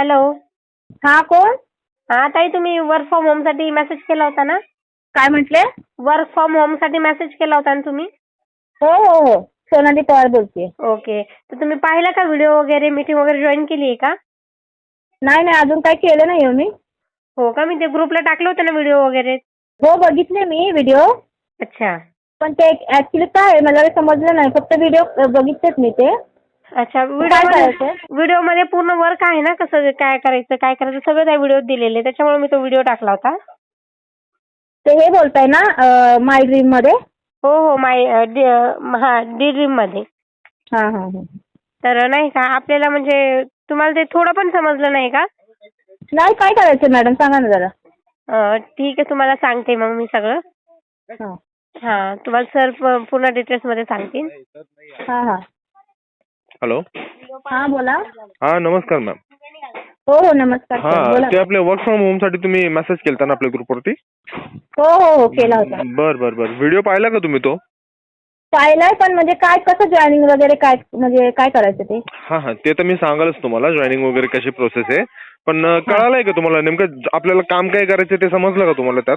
Hello हा कोण? हा ताई तुम्ही वर्क फ्रॉम होमसाठी मेसेज केला होता ना? काय म्हटले? वर्क फ्रॉम होमसाठी मेसेज केला होता ना तुम्ही? हो हो हो. सोनाली पवार बोलते ओके तर तुम्ही पाहिला का व्हिडिओ वगैरे मीटिंग वगैरे जॉईन केली आहे का? नाही नाही अजून काही केलं नाही हो मी. हो का? मी ते ग्रुपला टाकलं होतं ना व्हिडिओ वगैरे. हो बघितले मी व्हिडिओ अच्छा. पण ते ऍक्च्युली काय आहे, मला काही समजलं नाही. फक्त व्हिडिओ बघितलेच मी ते. अच्छा व्हिडिओ करायचं? व्हिडिओमध्ये पूर्ण वर्क आहे ना? कसं काय करायचं काय करायचं? सगळं त्या व्हिडिओत दिलेलं. त्याच्यामुळे मी तो व्हिडिओ टाकला होता. ते हे बोलताय ना माय ड्रीममध्ये? हो हो माय हा डी ड्रीममध्ये. हा हा तर नाही का आपल्याला म्हणजे तुम्हाला ते थोडं पण समजलं नाही का? नाही काय करायचं मॅडम? सांगा ना जरा. ठीक आहे तुम्हाला सांगते मग मी सगळं. हा. तुम्हाला सर पूर्ण डिटेल्समध्ये सांगतील हा हा. हॅलो. हा बोला. हा नमस्कार मॅम. हो हो नमस्कार हा सर बोला. ते आपल्या वर्क फ्रॉम होमसाठी तुम्ही मेसेज केलता ना आपल्या ग्रुपवरती हो हो हो केला होता. बर बर बर. व्हिडिओ पाहिला का तुम्ही तो? पाहिलाय पण म्हणजे काय कसं जॉईनिंग वगैरे काय म्हणजे काय करायचं ते? हा हा ते तर मी सांगालच तुम्हाला जॉईनिंग वगैरे कशी प्रोसेस आहे. पण अं, कळालंय का तुम्हाला नेमकं ज- आपल्याला काम काय करायचं ते समजलं का तुम्हाला त्यात?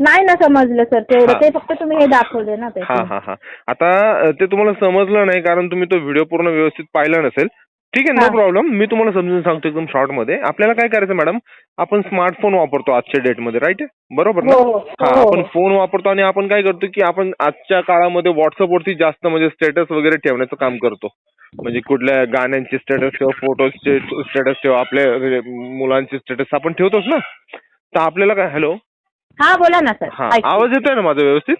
नाही ना समजलं सर हा. तेवढं ते फक्त तुम्ही हे दाखवले ना ते हा हा हा. आता ते तुम्हाला समजलं नाही कारण तुम्ही तो व्हिडिओ पूर्ण व्यवस्थित पाहिला नसेल. ठीक आहे नो हा. प्रॉब्लेम मी तुम्हाला समजून सांगतो एकदम शॉर्टमध्ये. आपल्याला काय करायचं मॅडम आपण स्मार्टफोन वापरतो आजच्या डेटमध्ये राईट बरोबर ना? हो हो हा हो, आपण हो. फोन वापरतो आणि आपण काय करतो की आपण आजच्या काळामध्ये व्हॉट्सअपवरती जास्त म्हणजे स्टेटस वगैरे ठेवण्याचं काम करतो. म्हणजे कुठल्या गाण्यांचे स्टेटस ठेव फोटोजचे स्टेटस ठेव आपल्या म्हणजे मुलांचे स्टेटस आपण ठेवतोच ना? तर आपल्याला काय हॅलो हा बोला ना सर हा ऐकते. आवाज येतोय ना माझा व्यवस्थित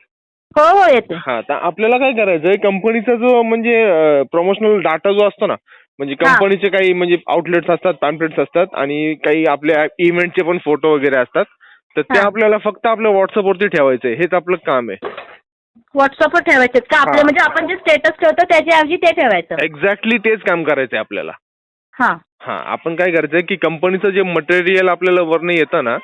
हो हो येते हा तर आपल्याला काय करायचंय कंपनीचा जो म्हणजे प्रमोशनल डाटा जो असतो ना म्हणजे हा. कंपनीचे काही म्हणजे आउटलेट्स असतात पॅम्पलेट्स असतात आणि काही आपल्या इव्हेंटचे पण फोटो वगैरे असतात तर ते हा. आपल्याला फक्त आपल्या व्हॉट्सअपवरती ठेवायचंय हेच आपलं काम आहे व्हॉट्सअपवर ठेवायचे का आपले हा. म्हणजे आपण जे स्टेटस ठेवतो त्याच्याऐवजी ते ठेवायचं एक्झॅक्टली तेच काम करायचंय आपल्याला हा हा आपण काय करायचंय की कंपनीचं जे मटेरियल आपल्याला वरनं येतं ना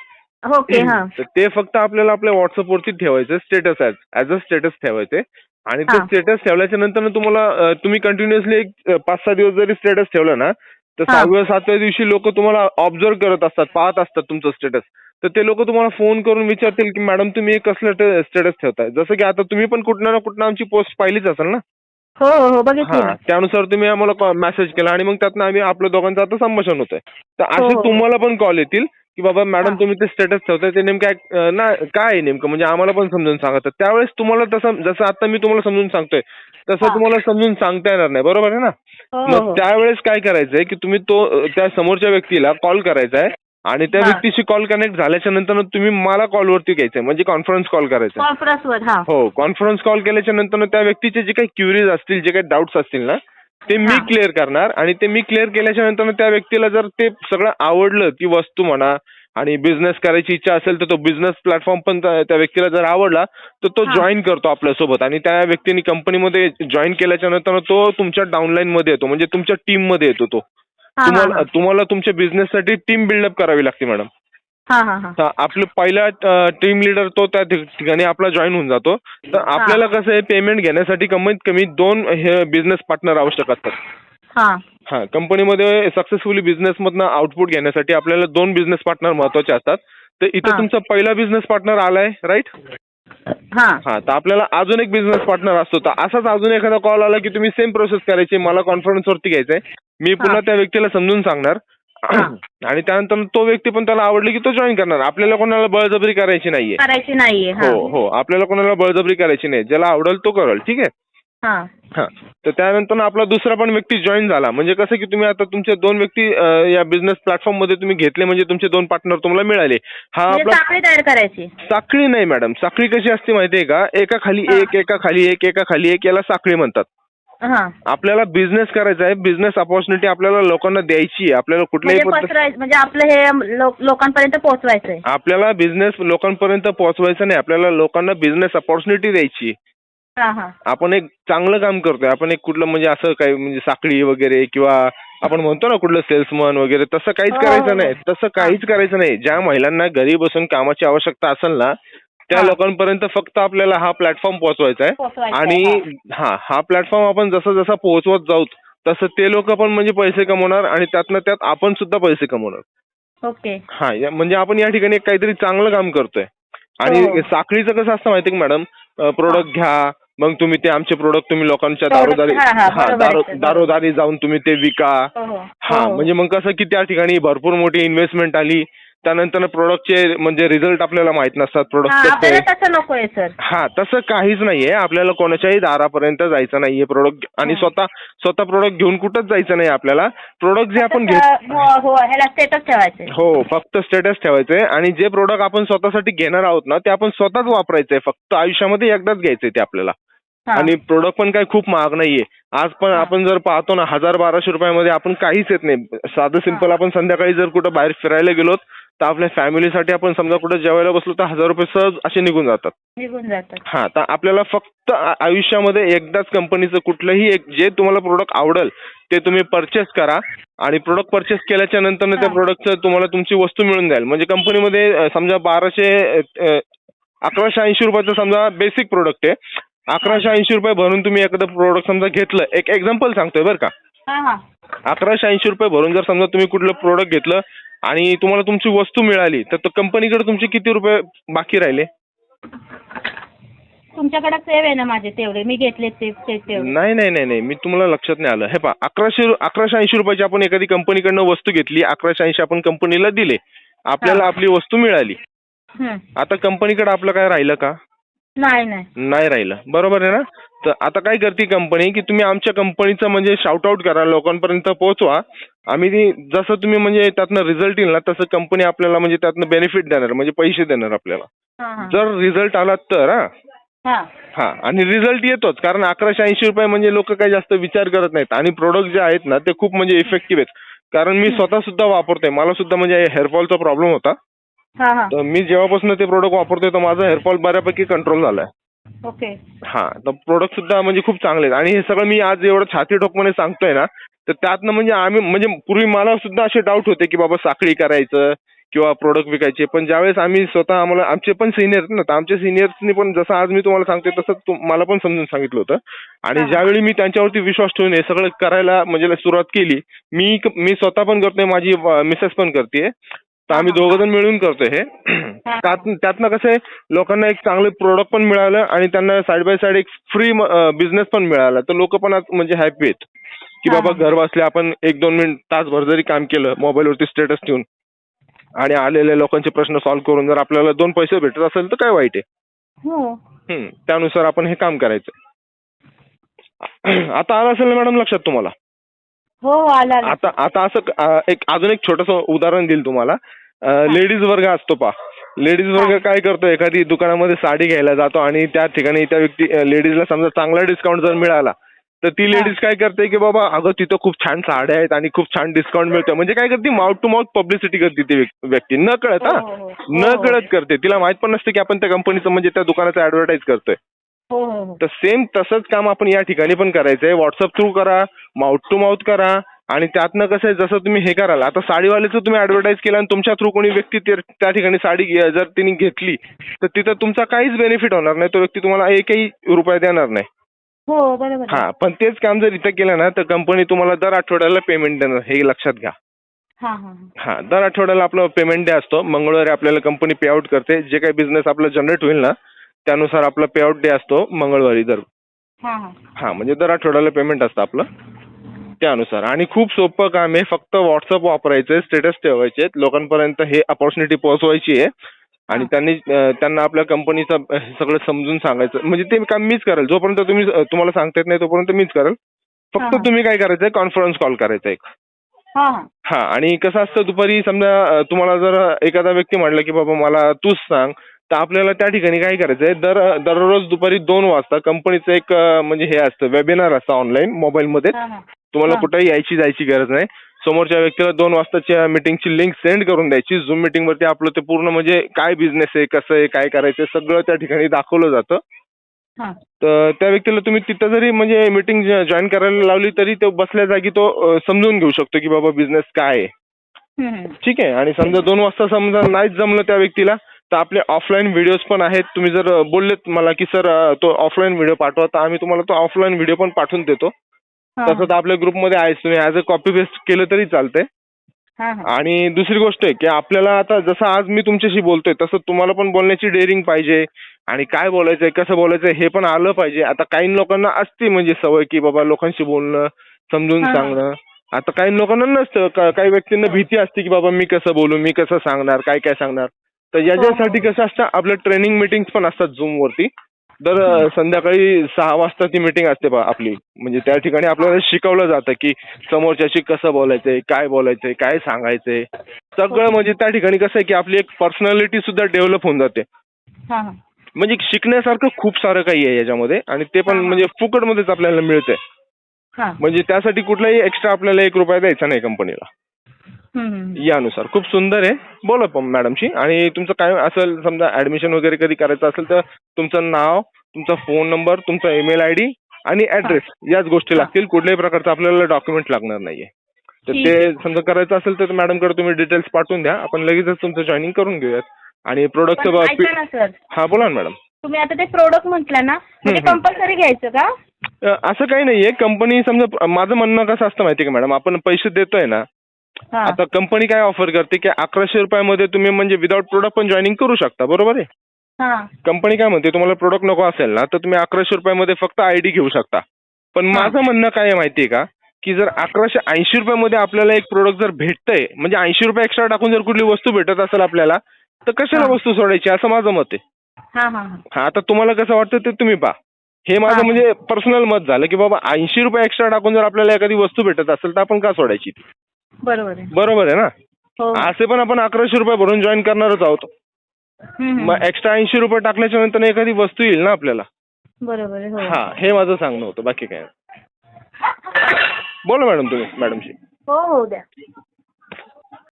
ओके हा. तर ते फक्त आपल्याला आपल्या व्हॉट्सअपवरती ठेवायचं status as as a status ठेवायचे. आणि ते हा. स्टेटस ठेवल्याच्या नंतर तुम्हाला तुम्ही कंटिन्युअसली एक पाच सहा दिवस जरी स्टेटस ठेवलं ना तर हा. सहाव्या सातव्या दिवशी लोक तुम्हाला ऑब्झर्व करत असतात पाहत असतात तुमचं स्टेटस तर ते लोक तुम्हाला फोन करून विचारतील की मॅडम तुम्ही हे कसलं स्टेटस ठेवताय? जसं की आता तुम्ही पण कुठं ना कुठं आमची पोस्ट पाहिलीच असेल ना? हो हो हो बघितली हा. त्यानुसार तुम्ही आम्हाला मेसेज केला आणि मग त्यातनं आम्ही आपल्या दोघांचं आता संभाषण होतंय. तर हो, असे हो. तुम्हाला पण कॉल येतील. की बाबा मॅडम. तुम्ही ते स्टेटस ठेवताय ते नेमकं act- अं, ना काय आहे नेमकं म्हणजे आम्हाला पण समजून सांगा तर त्यावेळेस तुम्हाला तसं जसं आता मी तुम्हाला समजून सांगतोय तसं हा. तुम्हाला समजून सांगता येणार नाही बरोबर आहे ना हो हो मग हो त्यावेळेस काय करायचंय की तुम्ही तो अं, त्या समोरच्या व्यक्तीला कॉल करायचा आहे आणि त्या हा. व्यक्तीशी कॉल कनेक्ट झाल्याच्यानंतर तुम्ही मला कॉलवरती घ्यायचंय म्हणजे कॉन्फरन्स कॉल करायचा आहे. कॉन्फरन्सवर हा हो कॉन्फरन्स कॉल केल्याच्यानंतर त्या व्यक्तीचे जे काही क्युरीज असतील जे काही डाऊट्स असतील ना ते मी. क्लिअर करणार आणि ते मी क्लिअर केल्याच्यानंतर त्या व्यक्तीला जर ते सगळं आवडलं ती वस्तू म्हणा आणि बिझनेस करायची इच्छा असेल तर तो बिझनेस प्लॅटफॉर्म पण त्या व्यक्तीला जर आवडला तर तो. जॉईन करतो आपल्यासोबत आणि त्या व्यक्तीने कंपनीमध्ये जॉईन केल्याच्यानंतर तो तुमच्या डाऊनलाईन मध्ये येतो म्हणजे तुमच्या टीममध्ये येतो तो तुम्हाला. तुम्हाला तुमच्या बिझनेससाठी टीम बिल्डअप करावी लागते मॅडम तर आपलं पहिला टीम लीडर तो त्या ठिक- ठिकाणी आपला जॉईन होऊन जातो. तर आपल्याला कसं आहे पेमेंट घेण्यासाठी कमीत कमी दोन हे बिझनेस पार्टनर आवश्यक असतात. हा. हा कंपनीमध्ये सक्सेसफुली बिझनेस मधनं आउटपुट घेण्यासाठी आपल्याला दोन बिझनेस पार्टनर महत्त्वाचे असतात. तर इथे. तुमचा पहिला बिझनेस पार्टनर आलाय राईट हा. हा तर आपल्याला अजून एक बिझनेस पार्टनर असतो. तर असाच अजून एखादा कॉल आला की तुम्ही सेम प्रोसेस करायची मला कॉन्फरन्स वरती घ्यायचंय. मी पुन्हा. त्या व्यक्तीला समजून सांगणार. आणि त्यानंतर तो व्यक्ती पण त्याला आवडली की तो जॉईन करणार. आपल्याला कोणाला बळजबरी करायची नाहीये. करायची नाहीये हा. हो हो. आपल्याला कोणाला बळजबरी करायची नाही. ज्याला आवडेल तो करेल ठीक आहे? हा. हा. तर त्यानंतर आपला दुसरा पण व्यक्ती जॉईन झाला. म्हणजे कसं की तुम्ही आता तुमचे दोन व्यक्ती अं, या बिझनेस प्लॅटफॉर्ममध्ये तुम्ही घेतले. म्हणजे तुमचे दोन पार्टनर तुम्हाला मिळाले. हा म्हणजे आपला साखळी तयार करायची. साखळी नाही मॅडम साखळी कशी असते माहितीये का? एका खाली हा. एक एका खाली एक एका खाली एक याला साखळी म्हणतात. आपल्याला बिझनेस करायचा आहे. बिझनेस अपॉर्च्युनिटी आपल्याला लोकांना द्यायची आहे. आपल्याला कुठल्याही म्हणजे पसरायचं म्हणजे आपलं हे लो- लोकांपर्यंत पोहोचवायचंय आपल्याला बिझनेस लोकांपर्यंत पोहोचवायचा नाही. आपल्याला लोकांना बिझनेस अपॉर्च्युनिटी द्यायची आहे. हा हा. आपण एक चांगलं काम करतोय. आपण एक कुठलं म्हणजे असं काही म्हणजे साखळी वगैरे किंवा आपण म्हणतो ना कुठलं सेल्समन वगैरे तसं काहीच हो, हो, करायचं हो. नाही. तसं काहीच करायचं नाही. ज्या महिलांना घरी बसून कामाची आवश्यकता असेल ना त्या. लोकांपर्यंत फक्त आपल्याला हा प्लॅटफॉर्म पोहोचवायचा आहे. आणि हा. हा प्लॅटफॉर्म आपण जसा जसा पोहोचवत जाऊ तसं ते लोक पण म्हणजे पैसे कमवणार आणि त्यातनं त्यात आपण सुद्धा पैसे कमवणार. ओके. हा म्हणजे आपण या ठिकाणी काहीतरी चांगलं काम करतोय. आणि हो. साखळीचं कसं असतं माहिती का मॅडम? प्रोडक्ट घ्या मग तुम्ही ते आमचे प्रोडक्ट तुम्ही लोकांच्या दारोदारी. दारोदारी जाऊन तुम्ही ते विका. हो हा. हो. म्हणजे मग कसं की त्या ठिकाणी भरपूर मोठी इन्व्हेस्टमेंट आली. त्यानंतर प्रोडक्टचे म्हणजे रिझल्ट आपल्याला माहीत नसतात प्रोडक्ट तसं नकोय सर हा तसं काहीच नाहीये. आपल्याला कोणाच्याही दारापर्यंत जायचं नाहीये प्रोडक्ट आणि. स्वतः स्वतः प्रोडक्ट घेऊन कुठंच जायचं नाही आपल्याला. प्रोडक्ट जे आपण घेत हो हो हो फक्त स्टेटस ठेवायचंय. आणि जे प्रोडक्ट आपण स्वतःसाठी घेणार आहोत ना ते आपण स्वतःच वापरायचंय. फक्त आयुष्यामध्ये एकदाच घ्यायचंय ते आपल्याला. आणि प्रोडक्ट पण काही खूप महाग नाहीये. आज पण. आपण जर पाहतो ना हजार बाराशे रुपयामध्ये आपण काहीच येत नाही. साधं सिंपल आपण संध्याकाळी जर कुठं बाहेर फिरायला गेलो तर आपल्या फॅमिलीसाठी आपण समजा कुठं जेवायला बसलो तर हजार रुपये सहज असे निघून जातात. निघून जातात. हा तर आपल्याला फक्त आ- आयुष्यामध्ये एकदाच कंपनीचं कुठलंही एक जे तुम्हाला प्रोडक्ट आवडेल ते तुम्ही परचेस करा आणि प्रोडक्ट परचेस केल्याच्यानंतर त्या हा. प्रोडक्टचं तुम्हाला तुमची वस्तू मिळून जाईल. म्हणजे कंपनीमध्ये अ, समजा बाराशे अ, अकराशे ऐंशी रुपयाचं समजा बेसिक प्रोडक्ट आहे. अकराशे ऐंशी रुपये भरून तुम्ही एखादं प्रोडक्ट समजा घेतलं. एक एक्झाम्पल सांगतोय बरं का. हा हा. अकराशे ऐंशी रुपये भरून जर समजा तुम्ही कुठलं प्रोडक्ट घेतलं आणि तुम्हाला तुमची वस्तू मिळाली तर कंपनीकडे तुमचे किती रुपये बाकी राहिले? तुमच्याकडे सेव आहे ना माझे तेवढे मी घेतले ते ते तेवढे. नाही नाही नाही नाही मी तुम्हाला लक्षात नाही आलं. हे पहा अकराशे रु- अकराशे ऐंशी रुपयाची आपण एखादी कंपनीकडनं वस्तू घेतली अकराशे ऐंशी आपण कंपनीला दिले आपल्याला हा. आपली वस्तू मिळाली. आता कंपनीकडे आपलं काय राहिलं का? नाही नाही. नाही राहिलं. बरोबर आहे ना? तर आता काय करते कंपनी की तुम्ही आमच्या कंपनीचं म्हणजे शाउट आउट करा लोकांपर्यंत पोहोचवा. आम्ही ती जसं तुम्ही म्हणजे त्यातनं रिझल्ट येईल ना तसं कंपनी आपल्याला म्हणजे त्यातनं बेनिफिट देणार म्हणजे पैसे देणार आपल्याला. हा हा. जर रिझल्ट आला तर हा. हा. हा. आणि रिझल्ट येतोच कारण अकराशे ऐंशी रुपये म्हणजे लोक काही जास्त विचार करत नाहीत. आणि प्रोडक्ट जे आहेत ना ते खूप म्हणजे इफेक्टिव्ह आहेत. कारण मी स्वतः सुद्धा वापरतोय. मला सुद्धा म्हणजे हेअरफॉलचा प्रॉब्लेम होता. तर मी जेव्हापासून ते प्रोडक्ट वापरतोय तर माझा हेअरफॉल बऱ्यापैकी कंट्रोल झालाय. ओके. हा तर प्रोडक्ट सुद्धा म्हणजे खूप चांगले आहेत. आणि हे सगळं मी आज एवढं छाती ठोकपणे सांगतोय ना तर त्यातनं म्हणजे आम्ही म्हणजे पूर्वी मला सुद्धा असे डाऊट होते की बाबा साखळी करायचं किंवा प्रोडक्ट विकायचे. पण ज्यावेळेस आम्ही स्वतः आम्हाला आमचे पण सिनियर ना तर आमच्या सिनियर्सनी पण जसं आज मी तुम्हाला सांगते तसं मला पण समजून सांगितलं होतं. आणि. ज्यावेळी मी त्यांच्यावरती विश्वास ठेवून हे सगळं करायला म्हणजे सुरुवात केली मी मी स्वतः पण करतोय माझी मिसेस पण करते तर आम्ही. दोघं जण मिळून करतोय हे. त्यात त्यातनं कसं आहे लोकांना एक चांगले प्रोडक्ट पण मिळालं आणि त्यांना साईड बाय साईड एक फ्री बिझनेस पण मिळाला. तर लोक पण आज म्हणजे हॅपी आहेत. की बाबा. घर बसल्या आपण एक दोन मिनिट तासभर जरी काम केलं मोबाईलवरती स्टेटस ठेवून आणि आलेल्या लोकांचे प्रश्न सॉल्व्ह करून जर आपल्याला दोन पैसे भेटत असेल तर काय वाईट आहे? हो. त्यानुसार आपण हे काम करायचं. आता आलं असेल ना मॅडम लक्षात तुम्हाला? हो हो, आला आला. आता आता असं एक अजून एक छोटस उदाहरण देईल तुम्हाला लेडीज वर्ग असतो पा लेडीज वर्ग. काय करतो एखादी दुकानामध्ये साडी घ्यायला जातो आणि त्या ठिकाणी त्या व्यक्ती लेडीजला समजा चांगला डिस्काउंट जर मिळाला तर ती. लेडीज काय करते की बाबा अगं तिथं खूप छान साड्या आहेत आणि खूप छान डिस्काउंट मिळतं म्हणजे काय करते माउथ टू माउथ पब्लिसिटी करते ती व्यक्- व्यक्ती न कळत हा हो, हो, हो. न हो, हो. कळत करते तिला माहीत पण नसते की आपण त्या कंपनीचं म्हणजे त्या दुकानाचं ऍडव्हर्टाईज करतोय तर सेम तसंच काम आपण या ठिकाणी पण करायचंय. व्हॉट्सअप थ्रू करा माउथ टू माउथ करा आणि त्यातनं कसं आहे जसं तुम्ही हे कराल आता साडीवाल्याचं तुम्ही ऍडव्हर्टाईज केलं आणि तुमच्या थ्रू कोणी व्यक्ती ते- त्या ठिकाणी साडी जर तिने घेतली तर तिथं तुमचा काहीच बेनिफिट होणार नाही. तो व्यक्ती तुम्हाला एकही रुपया देणार नाही. हो बरोबर आहे. हा पण तेच काम जर इथं केलं ना तर कंपनी तुम्हाला दर आठवड्याला पेमेंट देणार. हे लक्षात घ्या. हा हा हा. हा दर आठवड्याला आपलं पेमेंट डे असतो. मंगळवारी आपल्याला कंपनी पे आउट करते. जे काही बिझनेस आपला जनरेट होईल ना त्यानुसार आपला पे आउट डे असतो मंगळवारी दर. हा हा. हा म्हणजे दर आठवड्याला पेमेंट असतं आपलं. त्यानुसार. आणि खूप सोपं काम आहे फक्त व्हॉट्सअप वापरायचं स्टेटस ठेवायचे लोकांपर्यंत हे अपॉर्च्युनिटी पोहोचवायची आहे. आणि. त्यांनी त्यांना आपल्या कंपनीचं सगळं समजून सांगायचं. म्हणजे ते काम मीच करेल. जोपर्यंत तुम्ही तुम्हाला सांगता येत नाही तोपर्यंत मीच करेल. फक्त. तुम्ही काय करायचंय? कॉन्फरन्स कॉल करायचा एक. हा आणि कसं असतं दुपारी समजा तुम्हाला जर एखादा व्यक्ती म्हटलं की बाबा मला तूच सांग. तर आपल्याला त्या ठिकाणी काय करायचंय दर दररोज दुपारी दोन वाजता कंपनीचं एक म्हणजे हे असतं वेबिनार असतं ऑनलाईन मोबाईलमध्ये तुम्हाला. कुठेही यायची जायची गरज नाही. समोरच्या व्यक्तीला दोन वाजताच्या मीटिंगची लिंक सेंड करून द्यायची. झूम मीटिंग वरती आपलं ते पूर्ण म्हणजे काय बिझनेस आहे कसं आहे काय करायचं आहे, सगळं त्या ठिकाणी दाखवलं जातं. तर त्या व्यक्तीला तुम्ही तिथं जरी म्हणजे मीटिंग जॉईन करायला लावली तरी तो बसल्या जागी तो समजून घेऊ शकतो की बाबा बिझनेस काय आहे. ठीक आहे? आणि समजा दोन वाजता समजा नाहीच जमलं त्या व्यक्तीला तर आपले ऑफलाईन व्हिडिओज पण आहेत. तुम्ही जर बोललेत मला की सर तो ऑफलाईन व्हिडिओ पाठवा तर आम्ही तुम्हाला तो ऑफलाईन व्हिडिओ पण पाठवून देतो. तसं तर आपल्या ग्रुपमध्ये आहेच तुम्ही. ऍज अ कॉपी पेस्ट केलं तरी चालतंय. आणि दुसरी गोष्ट आहे की आपल्याला आता जसं आज मी तुमच्याशी बोलतोय तसं तुम्हाला पण बोलण्याची डेअरिंग पाहिजे. आणि काय बोलायचंय कसं बोलायचंय हे पण आलं पाहिजे. आता काही लोकांना असते म्हणजे सवय की बाबा लोकांशी बोलणं समजून. सांगणं. आता काही लोकांना नसतं. काही व्यक्तींना भीती असते की बाबा मी कसं बोलू मी कसं सांगणार काय काय सांगणार? तर याच्यासाठी कसं असतं आपलं ट्रेनिंग मिटिंग पण असतात झूम वरती दर अं, संध्याकाळी सहा वाजता ती मिटिंग असते बा आपली म्हणजे त्या ठिकाणी आपल्याला शिकवलं जातं की समोरच्याशी कसं बोलायचंय काय बोलायचंय काय सांगायचंय सगळं म्हणजे त्या ठिकाणी कसं आहे की आपली एक पर्सनॅलिटी सुद्धा डेव्हलप होऊन जाते हा, हा. म्हणजे शिकण्यासारखं खूप सारं काही आहे याच्यामध्ये आणि ते पण हा, हा. म्हणजे फुकटमध्येच आपल्याला मिळतंय हा. म्हणजे त्यासाठी कुठलाही एक्स्ट्रा आपल्याला एक रुपया द्यायचा नाही कंपनीला. यानुसार. खूप सुंदर आहे. बोला पण मॅडमशी. आणि तुमचं काय असेल समजा ऍडमिशन वगैरे कधी करायचं असेल तर तुमचं नाव तुमचा फोन नंबर तुमचा ईमेल आय डी आणि ऍड्रेस याच गोष्टी. लागतील. कुठल्याही प्रकारचं आपल्याला डॉक्युमेंट लागणार नाहीये. तर ते. समजा करायचं असेल तर मॅडमकडे तुम्ही डिटेल्स पाठवून द्या. आपण लगेचच तुमचं जॉईनिंग करून घेऊयात. आणि प्रोडक्टचं सर हा बोला ना मॅडम. तुम्ही आता ते प्रोडक्ट म्हटलं ना म्हणजे. कंपल्सरी घ्यायचं का? असं काही नाहीये. कंपनी समजा माझं म्हणणं कसं असतं माहिती का मॅडम? आपण पैसे देतोय ना आता कंपनी काय ऑफर करते की अकराशे रुपयामध्ये तुम्ही म्हणजे विदाउट प्रोडक्ट पण जॉईनिंग करू शकता बरोबर आहे हा कंपनी काय म्हणते तुम्हाला प्रोडक्ट नको असेल ना तर तुम्ही अकराशे रुपयामध्ये फक्त आयडी घेऊ शकता पण. माझं म्हणणं काय आहे माहितीये का की जर अकराशे ऐंशी रुपयामध्ये आपल्याला एक प्रोडक्ट जर भेटतंय म्हणजे ऐंशी रुपये एक्स्ट्रा टाकून जर कुठली वस्तू भेटत असेल आपल्याला तर कशाला. वस्तू सोडायची असं माझं मत आहे हा आता तुम्हाला कसं वाटतं ते तुम्ही पहा हे माझं. म्हणजे पर्सनल मत झालं की बाबा ऐंशी रुपये एक्स्ट्रा टाकून जर आपल्याला एखादी वस्तू भेटत असेल तर आपण का सोडायची ती? बरोबर आहे. बरोबर आहे ना? हो. असे पण आपण अकराशे रुपये भरून जॉईन करणारच आहोत. हम्म, हम्म. मग एक्स्ट्रा ऐंशी रुपये टाकल्याच्या नंतर एखादी वस्तू येईल ना आपल्याला? बरोबर आहे हो. हा हे माझं सांगणं होतं बाकी काय नाही. बोला मॅडम तुम्ही मॅडमशी. हो हो द्या.